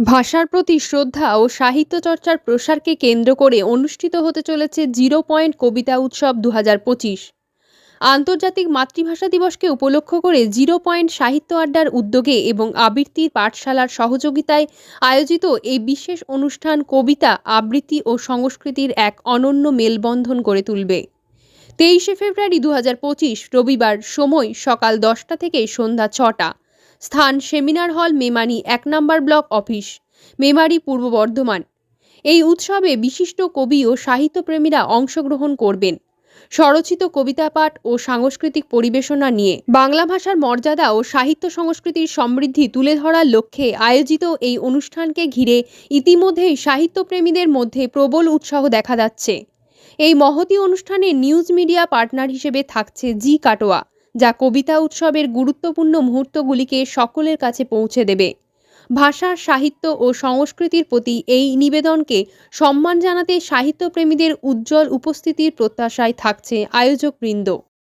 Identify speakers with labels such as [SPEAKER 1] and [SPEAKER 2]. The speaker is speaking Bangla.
[SPEAKER 1] ভাষার প্রতি শ্রদ্ধা ও সাহিত্য চর্চার প্রসারকে কেন্দ্র করে অনুষ্ঠিত হতে চলেছে জিরো পয়েন্ট কবিতা উৎসব দু আন্তর্জাতিক মাতৃভাষা দিবসকে উপলক্ষ করে জিরো পয়েন্ট সাহিত্য আড্ডার উদ্যোগে এবং আবৃত্তির পাঠশালার সহযোগিতায় আয়োজিত এই বিশেষ অনুষ্ঠান কবিতা, আবৃত্তি ও সংস্কৃতির এক অনন্য মেলবন্ধন গড়ে তুলবে। তেইশে ফেব্রুয়ারি দু রবিবার সময় সকাল দশটা থেকে সন্ধ্যা ছটা। স্থান সেমিনার হল মেমারি এক নম্বর ব্লক অফিস, মেমারি পূর্ব বর্ধমান। এই উৎসবে বিশিষ্ট কবি ও সাহিত্যপ্রেমীরা অংশগ্রহণ করবেন। স্বরচিত কবিতা পাঠ ও সাংস্কৃতিক পরিবেশনা নিয়ে বাংলা ভাষার মর্যাদা ও সাহিত্য সংস্কৃতির সমৃদ্ধি তুলে ধরার লক্ষ্যে আয়োজিত এই অনুষ্ঠানকে ঘিরে ইতিমধ্যেই সাহিত্যপ্রেমীদের মধ্যে প্রবল উৎসাহ দেখা যাচ্ছে। এই মহতী অনুষ্ঠানে নিউজ মিডিয়া পার্টনার হিসেবে থাকছে জি কাটোয়া। যা কবিতা উৎসবের গুরুত্বপূর্ণ মুহূর্তগুলিকে সকলের কাছে পৌঁছে দেবে। ভাষা, সাহিত্য ও সংস্কৃতির প্রতি এই নিবেদনকে সম্মান জানাতে সাহিত্যপ্রেমীদের উজ্জ্বল উপস্থিতির প্রত্যাশায় থাকছে আয়োজকবৃন্দ।